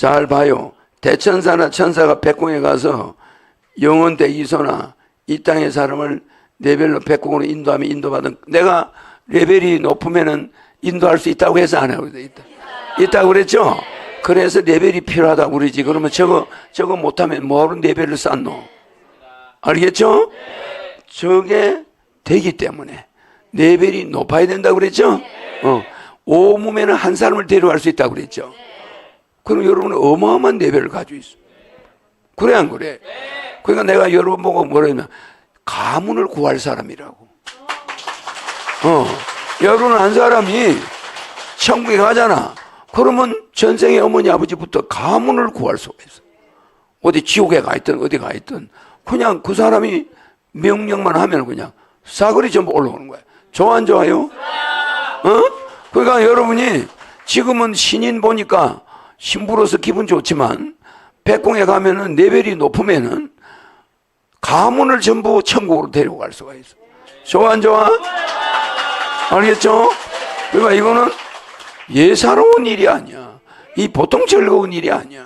잘 봐요. 대천사나 천사가 백궁에 가서 영원 대 이소나 이 땅의 사람을 레벨로 백궁으로 인도하면 인도받은 내가 레벨이 높으면은 인도할 수 있다고 해서 안 하고 있다. 있다고 그랬죠? 그래서 레벨이 필요하다고 그러지. 그러면 저거 저거 못하면 뭐하러 레벨을 쌓노? 알겠죠? 저게 되기 때문에 레벨이 높아야 된다고 그랬죠? 어. 오무면은 한 사람을 데려갈 수 있다고 그랬죠? 그럼 여러분은 어마어마한 레벨을 가지고 있어. 그래 안 그래? 그러니까 내가 여러분 보고 뭐라 했냐 가문을 구할 사람이라고. 어. 여러분 한 사람이 천국에 가잖아. 그러면 전생의 어머니 아버지부터 가문을 구할 수가 있어. 어디 지옥에 가 있든 어디 가 있든 그냥 그 사람이 명령만 하면 그냥 싸그리 전부 올라오는 거야. 좋아 안 좋아요? 어? 그러니까 여러분이 지금은 신인 보니까 신부로서 기분 좋지만 백궁에 가면은 레벨이 높으면은 가문을 전부 천국으로 데리고 갈 수가 있어. 좋아 안 좋아? 알겠죠? 그러니까 이거는 예사로운 일이 아니야. 이 보통 즐거운 일이 아니야.